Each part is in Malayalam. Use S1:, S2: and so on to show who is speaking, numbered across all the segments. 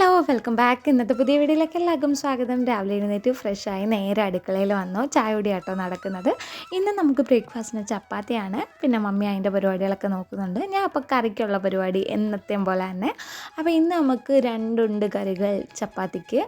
S1: വെൽക്കം ബാക്ക് ഇന്നത്തെ പുതിയ വീഡിയോയിലേക്ക് എല്ലാവർക്കും സ്വാഗതം. രാവിലെ എഴുന്നേറ്റ് ഫ്രഷായി നേരെ അടുക്കളയിൽ വന്നോ. ചായ കുടിയാട്ടോ നടക്കുന്നത്. ഇന്ന് നമുക്ക് ബ്രേക്ക്ഫാസ്റ്റിന് ചപ്പാത്തിയാണ്. പിന്നെ മമ്മി അതിന്റെ പരിപാടികളൊക്കെ നോക്കുന്നുണ്ട്. ഞാൻ അപ്പോൾ കറിക്കുള്ള പരിപാടി എന്നത്തെയും പോലെ തന്നെ. അപ്പോൾ ഇന്ന് നമുക്ക് രണ്ടുണ്ട് കറികൾ ചപ്പാത്തിക്ക്.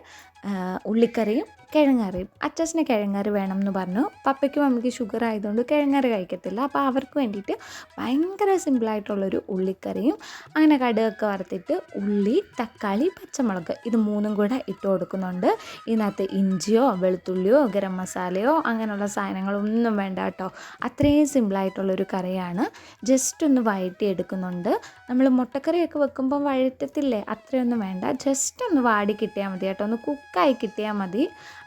S1: ഉള്ളിക്കറിയും കിഴങ്ങറിയും. അച്ചാച്ചന് കിഴങ്ങറി വേണം എന്ന് പറഞ്ഞു. പപ്പയ്ക്കും അമ്മയ്ക്ക് ഷുഗർ ആയതുകൊണ്ട് കിഴങ്ങറി കഴിക്കത്തില്ല. അപ്പോൾ അവർക്ക് വേണ്ടിയിട്ട് ഭയങ്കര സിമ്പിളായിട്ടുള്ളൊരു ഉള്ളിക്കറിയും അങ്ങനെ കടുകൊക്കെ വറുത്തിട്ട് ഉള്ളി തക്കാളി പച്ചമുളക് ഇത് മൂന്നും കൂടെ ഇട്ട് കൊടുക്കുന്നുണ്ട്. ഇതിനകത്ത് ഇഞ്ചിയോ വെളുത്തുള്ളിയോ ഗരം മസാലയോ അങ്ങനെയുള്ള സാധനങ്ങളൊന്നും വേണ്ട കേട്ടോ. അത്രയും സിമ്പിളായിട്ടുള്ളൊരു കറിയാണ്. ജസ്റ്റ് ഒന്ന് വഴറ്റി എടുക്കുന്നുണ്ട്. നമ്മൾ മുട്ടക്കറിയൊക്കെ വെക്കുമ്പോൾ വഴറ്റത്തില്ലേ? അത്രയൊന്നും വേണ്ട. ജസ്റ്റ് ഒന്ന് വാടി കിട്ടിയാൽ മതി കേട്ടോ. ഒന്ന് കുക്കായി കിട്ടിയാൽ മതി.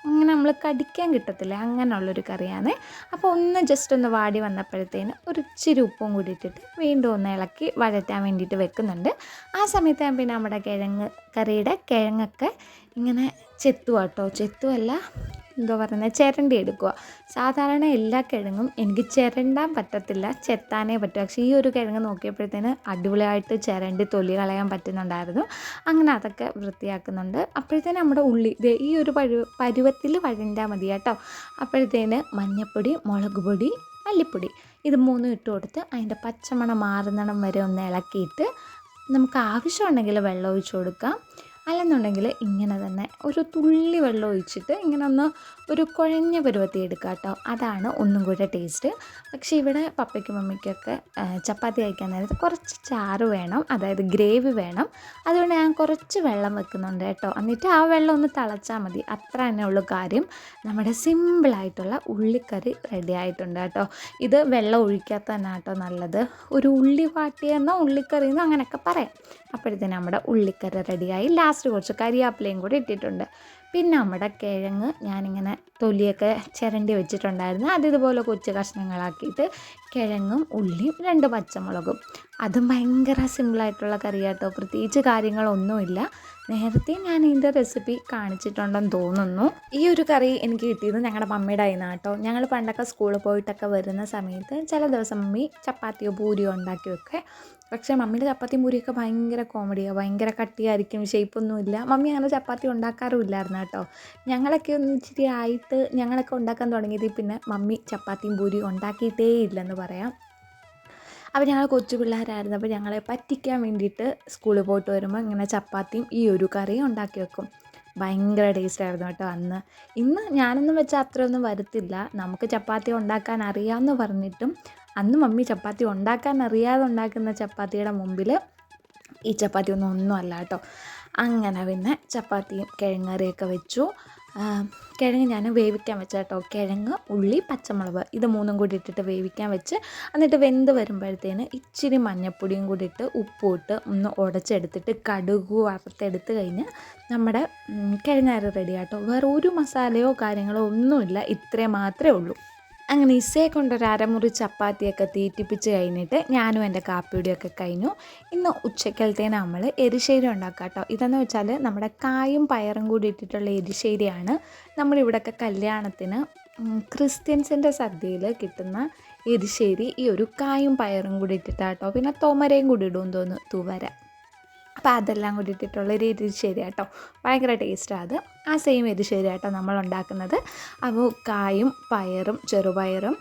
S1: അങ്ങനെ നമ്മൾ കടിക്കാൻ കിട്ടത്തില്ല. അങ്ങനെയുള്ളൊരു കറിയാണ്. അപ്പോൾ ഒന്ന് ജസ്റ്റ് ഒന്ന് വാടി വന്നപ്പോഴത്തേന് ഒരു ഇച്ചിരി ഉപ്പും കൂടി ഇട്ടിട്ട് വീണ്ടും ഒന്ന് ഇളക്കി വഴറ്റാൻ വേണ്ടിയിട്ട് വെക്കുന്നുണ്ട്. ആ സമയത്ത് ഞാൻ പിന്നെ നമ്മുടെ കിഴങ്ങ് കറിയുടെ കിഴങ്ങൊക്കെ ഇങ്ങനെ ചെത്തുവാട്ടോ. കേട്ടോ ചെത്തുമല്ല എന്തോ പറയുന്നത് ചിരണ്ടി എടുക്കുക. സാധാരണ എല്ലാ കിഴങ്ങും എനിക്ക് ചിരണ്ടാൻ പറ്റത്തില്ല ചെത്താനേ പറ്റും. പക്ഷേ ഈ ഒരു കിഴങ്ങ് നോക്കിയപ്പോഴത്തേന് അടിപൊളിയായിട്ട് ചിരണ്ടി തൊലി കളയാൻ പറ്റുന്നുണ്ടായിരുന്നു. അങ്ങനെ അതൊക്കെ വൃത്തിയാക്കുന്നുണ്ട്. അപ്പോഴത്തേന് നമ്മുടെ ഉള്ളി ഈ ഒരു പഴു പരുവത്തിൽ വഴണ്ടാൽ മതി കേട്ടോ. അപ്പോഴത്തേന് മഞ്ഞൾപ്പൊടി മുളക് പൊടി മല്ലിപ്പൊടി. ഇത് മൂന്നും ഇട്ട് കൊടുത്ത് അതിന്റെ പച്ചമണം മാറുന്നിടം വരെ ഒന്ന് ഇളക്കിയിട്ട് നമുക്ക് ആവശ്യമുണ്ടെങ്കിൽ വെള്ളം ഒഴിച്ച് കൊടുക്കാം. അല്ലെന്നുണ്ടെങ്കിൽ ഇങ്ങനെ തന്നെ ഒരു തുള്ളി വെള്ളം ഒഴിച്ചിട്ട് ഇങ്ങനെ ഒന്ന് ഒരു കുഴഞ്ഞ പരുവത്തി എടുക്കുക കേട്ടോ അതാണ് ഒന്നും കൂടെ ടേസ്റ്റ്. പക്ഷേ ഇവിടെ പപ്പയ്ക്കും മമ്മിക്കൊക്കെ ചപ്പാത്തി കഴിക്കാൻ നേരത്ത് കുറച്ച് ചാറ് വേണം. അതായത് ഗ്രേവി വേണം. അതുകൊണ്ട് ഞാൻ കുറച്ച് വെള്ളം വെക്കുന്നുണ്ട് കേട്ടോ. എന്നിട്ട് ആ വെള്ളം ഒന്ന് തിളച്ചാൽ മതി. അത്ര തന്നെ ഉള്ളൂ കാര്യം. നമ്മുടെ സിമ്പിളായിട്ടുള്ള ഉള്ളിക്കറി റെഡി ആയിട്ടുണ്ട് കേട്ടോ. ഇത് വെള്ളം ഒഴിക്കാത്ത തന്നെ കേട്ടോ നല്ലത്. ഒരു ഉള്ളി വാട്ടിയെന്നോ ഉള്ളിക്കറി എന്നോ അങ്ങനെയൊക്കെ പറയാം. അപ്പോഴത്തേന് നമ്മുടെ ഉള്ളിക്കറി റെഡിയായി. ലാസ്റ്റ് കുറച്ച് കരിയാപ്പിലയും കൂടി ഇട്ടിട്ടുണ്ട്. പിന്നെ നമ്മുടെ കിഴങ്ങ് ഞാനിങ്ങനെ തൊലിയൊക്കെ ചിരണ്ടി വെച്ചിട്ടുണ്ടായിരുന്നു. അത് ഇതുപോലെ കൊച്ചു കഷ്ണങ്ങളാക്കിയിട്ട് കിഴങ്ങും ഉള്ളിയും രണ്ട് പച്ചമുളകും. അതും ഭയങ്കര സിമ്പിളായിട്ടുള്ള കറി കേട്ടോ പ്രത്യേകിച്ച് കാര്യങ്ങളൊന്നുമില്ല. നേരത്തെ ഞാൻ ഇതിന്റെ റെസിപ്പി കാണിച്ചിട്ടുണ്ടെന്ന് തോന്നുന്നു. ഈ ഒരു കറി എനിക്ക് കിട്ടിയത് ഞങ്ങളുടെ മമ്മിയുടെ കയ്യിൽ കേട്ടോ ഞങ്ങൾ പണ്ടൊക്കെ സ്കൂളിൽ പോയിട്ടൊക്കെ വരുന്ന സമയത്ത് ചില ദിവസം മമ്മി ചപ്പാത്തിയോ പൂരിയോ ഉണ്ടാക്കി വെക്കെ പക്ഷേ മമ്മിയുടെ ചപ്പാത്തി പൂരിയൊക്കെ ഭയങ്കര കോമഡിയാണ് ഭയങ്കര കട്ടിയായിരിക്കും ഷേപ്പൊന്നുമില്ല മമ്മി അങ്ങനെ ചപ്പാത്തി ഉണ്ടാക്കാറുമില്ലായിരുന്നു കേട്ടോ ഞങ്ങളൊക്കെ ഒന്ന് ഇച്ചിരി ആയിട്ട് ഞങ്ങളൊക്കെ ഉണ്ടാക്കാൻ തുടങ്ങിയതിൽ പിന്നെ മമ്മി ചപ്പാത്തിയും പൂരിയും ഉണ്ടാക്കിയിട്ടേ ഇല്ലെന്ന് പറയാം. അപ്പോൾ ഞങ്ങൾ കൊച്ചു പിള്ളേരായിരുന്നു. അപ്പോൾ ഞങ്ങളെ പറ്റിക്കാൻ വേണ്ടിയിട്ട് സ്കൂളിൽ പോയിട്ട് വരുമ്പോൾ ഇങ്ങനെ ചപ്പാത്തിയും ഈ ഒരു കറിയും ഉണ്ടാക്കി വെക്കും. ഭയങ്കര ടേസ്റ്റ് ആയിരുന്നു കേട്ടോ അന്ന്. ഇന്ന് ഞാനൊന്നും വെച്ചാൽ അത്രയൊന്നും വരത്തില്ല. നമുക്ക് ചപ്പാത്തി ഉണ്ടാക്കാൻ അറിയാമെന്ന് പറഞ്ഞിട്ടും അന്ന് മമ്മി ചപ്പാത്തി ഉണ്ടാക്കാൻ അറിയാതെ ഉണ്ടാക്കുന്ന ചപ്പാത്തിയുടെ മുമ്പിൽ ഈ ചപ്പാത്തി ഒന്നും ഒന്നും അല്ല കേട്ടോ. അങ്ങനെ പിന്നെ ചപ്പാത്തിയും കിഴങ്ങറിയൊക്കെ വെച്ചു. കിഴങ്ങ് ഞാൻ വേവിക്കാൻ വെച്ച കേട്ടോ കിഴങ്ങ് ഉള്ളി പച്ചമുളക്. ഇത് മൂന്നും കൂടി ഇട്ടിട്ട് വേവിക്കാൻ വെച്ച് എന്നിട്ട് വെന്ത് വരുമ്പോഴത്തേന് ഇച്ചിരി മഞ്ഞപ്പൊടിയും കൂടി ഇട്ട് ഉപ്പും ഇട്ട് ഒന്ന് ഉടച്ചെടുത്തിട്ട് കടുക് വറുത്തെടുത്ത് കഴിഞ്ഞ് നമ്മുടെ കിഴങ്ങാറ് റെഡി ആട്ടോ വേറെ ഒരു മസാലയോ കാര്യങ്ങളോ ഒന്നുമില്ല. ഇത്രേ മാത്രമേ ഉള്ളൂ. അങ്ങനെ ഇസയെ കൊണ്ടൊരു അരമുറി ചപ്പാത്തിയൊക്കെ തീറ്റിപ്പിച്ച് കഴിഞ്ഞിട്ട് ഞാനും എന്റെ കാപ്പിയുടെയൊക്കെ കഴിഞ്ഞു. ഇന്ന് ഉച്ചക്കലത്തേന് നമ്മൾ എരിശ്ശേരി ഉണ്ടാക്കാം കേട്ടോ. ഇതെന്ന് വെച്ചാൽ നമ്മുടെ കായും പയറും കൂടി ഇട്ടിട്ടുള്ള എരിശ്ശേരിയാണ്. നമ്മളിവിടെയൊക്കെ കല്യാണത്തിന് ക്രിസ്ത്യൻസിന്റെ സദ്യയിൽ കിട്ടുന്ന എരിശ്ശേരി ഈ ഒരു കായും പയറും കൂടി ഇട്ടിട്ടാട്ടോ. പിന്നെ തോമരയും കൂടി ഇടുമെന്ന് തോന്നുന്നു തുവര. അപ്പോൾ അതെല്ലാം കൂടി ഇട്ടിട്ടുള്ള ഒരു എരിശ്ശേരി കേട്ടോ ഭയങ്കര ടേസ്റ്റാണ് അത്. ആ സെയിം എരിശ്ശേരി കേട്ടോ നമ്മൾ ഉണ്ടാക്കുന്നത്. അപ്പോൾ കായും പയറും ചെറുപയറും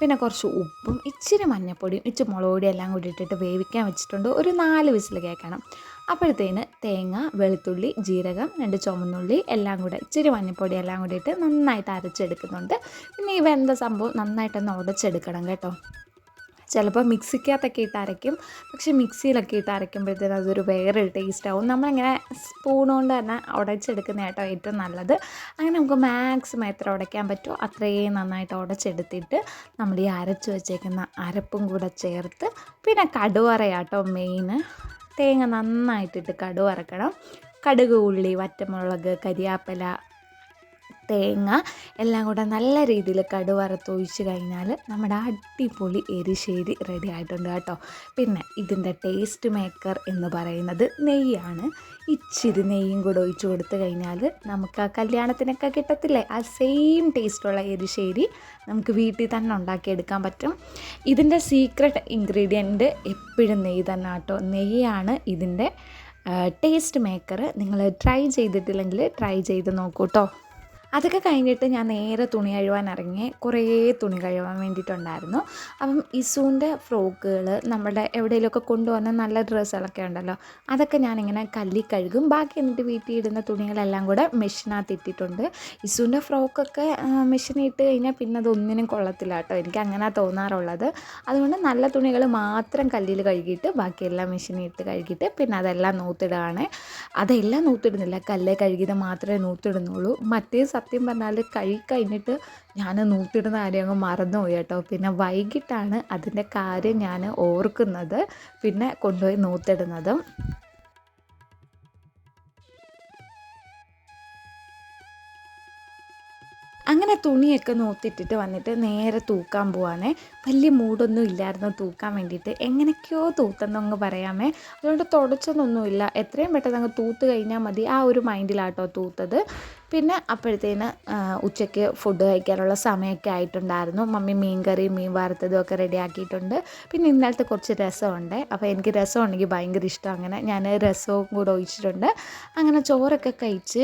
S1: പിന്നെ കുറച്ച് ഉപ്പും ഇച്ചിരി മഞ്ഞപ്പൊടിയും ഇച്ചിരി മുളക് പൊടിയും എല്ലാം കൂടി ഇട്ടിട്ട് വേവിക്കാൻ വെച്ചിട്ടുണ്ട്. ഒരു നാല് വിസിൽ കേൾക്കണം. അപ്പോഴത്തേന് തേങ്ങ വെളുത്തുള്ളി ജീരകം രണ്ട് ചുമന്നുള്ളി എല്ലാം കൂടെ ഇച്ചിരി മഞ്ഞപ്പൊടി എല്ലാം കൂടിയിട്ട് നന്നായിട്ട് അരച്ചെടുക്കുന്നുണ്ട്. പിന്നെ ഈ വെന്ത സംഭവം നന്നായിട്ടൊന്ന് ഉടച്ചെടുക്കണം കേട്ടോ. ചിലപ്പോൾ മിക്സിക്കകത്തൊക്കെ ഇട്ട് അരയ്ക്കും പക്ഷേ മിക്സിയിലൊക്കെ ഇട്ട് അരയ്ക്കുമ്പോഴത്തേനും അതൊരു വേറൊരു ടേസ്റ്റാവും നമ്മളിങ്ങനെ സ്പൂൺ കൊണ്ട് തന്നെ ഉടച്ചെടുക്കുന്ന കേട്ടോ ഏറ്റവും നല്ലത്. അങ്ങനെ നമുക്ക് മാക്സിമം എത്ര ഉടയ്ക്കാൻ പറ്റുമോ അത്രയും നന്നായിട്ട് ഉടച്ചെടുത്തിട്ട് നമ്മൾ ഈ അരച്ച് വച്ചേക്കുന്ന അരപ്പും കൂടെ ചേർത്ത് പിന്നെ കടുവറയാട്ടോ മെയിൻ തേങ്ങ നന്നായിട്ടിട്ട് കടുവറക്കണം. കടുക് ഉള്ളി വറ്റമുളക് കരിയാപ്പില തേങ്ങ എല്ലാം കൂടെ നല്ല രീതിയിൽ കടുവറുത്ത് ഒഴിച്ച് കഴിഞ്ഞാൽ നമ്മുടെ അടിപൊളി എരിശ്ശേരി റെഡി ആയിട്ടുണ്ട് കേട്ടോ. പിന്നെ ഇതിന്റെ ടേസ്റ്റ് മേക്കർ എന്ന് പറയുന്നത് നെയ്യാണ്. ഇച്ചിരി നെയ്യും കൂടെ ഒഴിച്ചു കൊടുത്തു കഴിഞ്ഞാൽ നമുക്ക് ആ കല്യാണത്തിനൊക്കെ കിട്ടത്തില്ലേ? ആ സെയിം ടേസ്റ്റുള്ള എരിശ്ശേരി നമുക്ക് വീട്ടിൽ തന്നെ ഉണ്ടാക്കിയെടുക്കാൻ പറ്റും. ഇതിന്റെ സീക്രട്ട് ഇൻഗ്രീഡിയന്റ് എപ്പോഴും നെയ്യ് തന്നെ കേട്ടോ. നെയ്യാണ് ഇതിന്റെ ടേസ്റ്റ് മേക്കർ നിങ്ങൾ ട്രൈ ചെയ്തിട്ടില്ലെങ്കിൽ ട്രൈ ചെയ്ത് നോക്കൂ കേട്ടോ. അതൊക്കെ കഴിഞ്ഞിട്ട് ഞാൻ നേരെ തുണി കഴുവാൻ ഇറങ്ങി. കുറേ തുണി കഴുകാൻ വേണ്ടിയിട്ടുണ്ടായിരുന്നു. അപ്പം ഇസൂന്റെ ഫ്രോക്കുകൾ നമ്മുടെ എവിടെയെങ്കിലുമൊക്കെ കൊണ്ടുവന്ന നല്ല ഡ്രസ്സുകളൊക്കെ ഉണ്ടല്ലോ അതൊക്കെ ഞാനിങ്ങനെ കല്ലി കഴുകും. ബാക്കി എന്നിട്ട് വീട്ടിൽ ഇടുന്ന തുണികളെല്ലാം കൂടെ മെഷീനകത്ത് ഇട്ടിട്ടുണ്ട്. ഇസൂന്റെ ഫ്രോക്കൊക്കെ മെഷീനിൽ ഇട്ട് കഴിഞ്ഞാൽ പിന്നെ അതൊന്നിനും കൊള്ളത്തില്ല കേട്ടോ. എനിക്ക് അങ്ങനെ തോന്നാറുള്ളത്. അതുകൊണ്ട് നല്ല തുണികൾ മാത്രം കല്ലിൽ കഴുകിയിട്ട് ബാക്കിയെല്ലാം മെഷീനിൽ ഇട്ട് കഴുകിയിട്ട് പിന്നെ അതെല്ലാം നൂത്തിടുകയാണ്. അതെല്ലാം നൂത്തിടുന്നില്ല. കല്ലേ കഴുകിയത് മാത്രമേ നൂത്തിടുന്നുള്ളൂ. മറ്റേ സത്യം പറഞ്ഞാൽ കഴിക്കഴിഞ്ഞിട്ട് ഞാൻ നൂത്തിടുന്ന കാര്യം അങ്ങ് മറന്നുപോയി കേട്ടോ. പിന്നെ വൈകിട്ടാണ് അതിന്റെ കാര്യം ഞാൻ ഓർക്കുന്നത്. പിന്നെ കൊണ്ടുപോയി നൂത്തിടുന്നതും. അങ്ങനെ തുണിയൊക്കെ നോത്തിട്ടിട്ട് വന്നിട്ട് നേരെ തൂക്കാൻ പോവാണേ. വലിയ മൂടൊന്നും ഇല്ലായിരുന്നു തൂക്കാൻ വേണ്ടിയിട്ട്. എങ്ങനെയൊക്കെയോ തൂത്തെന്നങ്ങ് പറയാമേ. അതുകൊണ്ട് തുടച്ചതൊന്നുമില്ല എത്രയും പെട്ടെന്ന് അങ്ങ് തൂത്ത് കഴിഞ്ഞാൽ മതി. ആ ഒരു മൈൻഡിലാട്ടോ തൂത്തത്. പിന്നെ അപ്പോഴത്തേന് ഉച്ചയ്ക്ക് ഫുഡ് കഴിക്കാനുള്ള സമയമൊക്കെ ആയിട്ടുണ്ടായിരുന്നു. മമ്മി മീൻ കറി മീൻ വറുത്തതും ഒക്കെ റെഡി ആക്കിയിട്ടുണ്ട്. പിന്നെ ഇന്നലത്തെ കുറച്ച് രസമുണ്ട്. അപ്പോൾ എനിക്ക് രസം ഉണ്ടെങ്കിൽ ഭയങ്കര ഇഷ്ടം. അങ്ങനെ ഞാൻ രസവും കൂടെ ഒഴിച്ചിട്ടുണ്ട്. അങ്ങനെ ചോറൊക്കെ കഴിച്ച്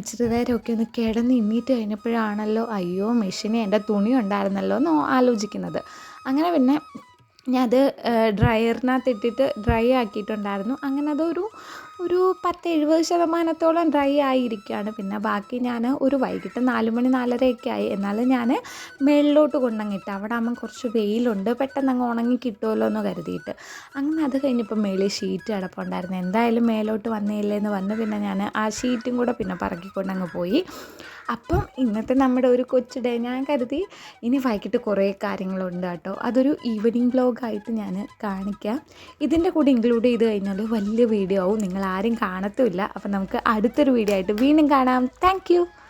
S1: ഇച്ചിരി നേരമൊക്കെ ഒന്ന് കിടന്ന് ഇന്നിട്ട് കഴിഞ്ഞപ്പോഴാണല്ലോ അയ്യോ മെഷീനെ എന്റെ തുണി ഉണ്ടായിരുന്നല്ലോ എന്ന് ആലോചിക്കുന്നത്. അങ്ങനെ പിന്നെ ഞാൻ അത് ഡ്രയറിനകത്ത് ഇട്ടിട്ട് ഡ്രൈ ആക്കിയിട്ടുണ്ടായിരുന്നു. അങ്ങനെ അതൊരു ഒരു പത്ത് എഴുപത് ശതമാനത്തോളം ഡ്രൈ ആയിരിക്കുകയാണ്. പിന്നെ ബാക്കി ഞാൻ ഒരു വൈകിട്ട് നാല് മണി നാലരയൊക്കെ ആയി. എന്നാലും ഞാൻ മേളിലോട്ട് കൊണ്ടങ്ങിട്ട് അവിടെ ആകുമ്പം കുറച്ച് വെയിലുണ്ട്. പെട്ടെന്ന് അങ്ങ് ഉണങ്ങി കിട്ടുമല്ലോ എന്ന് കരുതിയിട്ട്. അങ്ങനെ അത് കഴിഞ്ഞപ്പോൾ മേളിൽ ഷീറ്റ് കിടപ്പുണ്ടായിരുന്നു. എന്തായാലും മേലോട്ട് വന്നില്ലേ എന്ന് വന്ന് പിന്നെ ഞാൻ ആ ഷീറ്റും കൂടെ പിന്നെ പറക്കിക്കൊണ്ടങ്ങ് പോയി. അപ്പം ഇന്നത്തെ നമ്മുടെ ഒരു കൊച്ചു ഡേ ഞാൻ കരുതി ഇനി വൈകിട്ട് കുറേ കാര്യങ്ങളുണ്ട് കേട്ടോ. അതൊരു ഈവനിങ് ബ്ലോഗായിട്ട് ഞാൻ കാണിക്കാം. ഇതിന്റെ കൂടെ ഇൻക്ലൂഡ് ചെയ്ത് കഴിഞ്ഞാൽ വലിയ വീഡിയോ ആവും. നിങ്ങൾ ആരും കാണത്തുമില്ല. അപ്പം നമുക്ക് അടുത്തൊരു വീഡിയോ ആയിട്ട് വീണ്ടും കാണാം. താങ്ക്